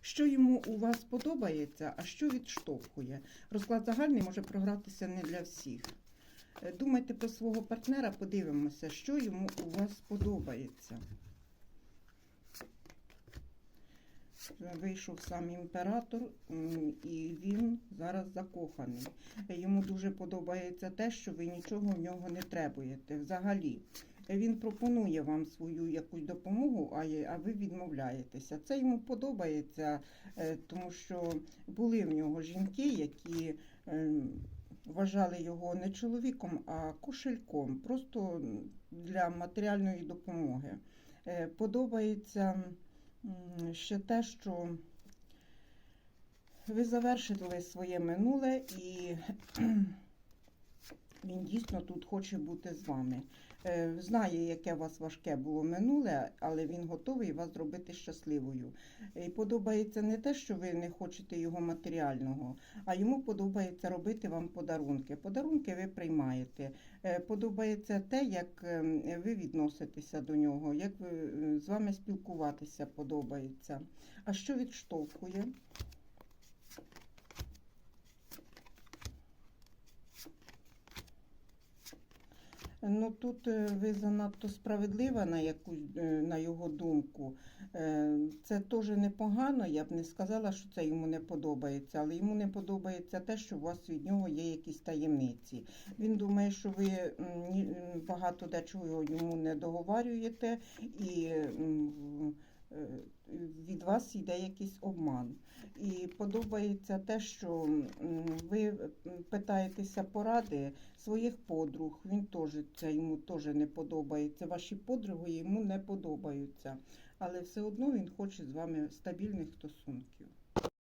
Що йому у вас подобається, а що відштовхує? Розклад загальний може програтися не для всіх. Е, Думайте про свого партнера, подивимося, що йому у вас подобається. Вийшов сам імператор, і він зараз закоханий. Йому дуже подобається те, що ви нічого в нього не требуєте. Взагалі, він пропонує вам свою якусь допомогу, а ви відмовляєтеся. Це йому подобається, е, тому що були в нього жінки, які ем, вважали його не чоловіком, а кошельком, просто для матеріальної допомоги. Е, Подобається ще те, що ви завершили своє минуле і він дійсно тут хоче бути з вами. Е, Знає, яке у вас важке було минуле, але він готовий вас зробити щасливою. І подобається не те, що ви не хочете його матеріального, а йому подобається робити вам подарунки. Подарунки ви приймаєте. Е, Подобається те, як ем, ви відноситеся до нього, як ви, е, з вами спілкуватися подобається. А що відштовхує? Ну тут е, ви занадто справедлива на якусь е, на його думку. Е, Це теж непогано. Я б не сказала, що це йому не подобається, але йому не подобається те, що у вас від нього є якісь таємниці. Він думає, що ви багато дечого йому не договарюєте, і вас йде якийсь обман. І подобається те, що ви питаєтеся поради своїх подруг. Він теж це йому теж не подобається. Ваші подруги йому не подобаються. Але все одно він хоче з вами стабільних стосунків.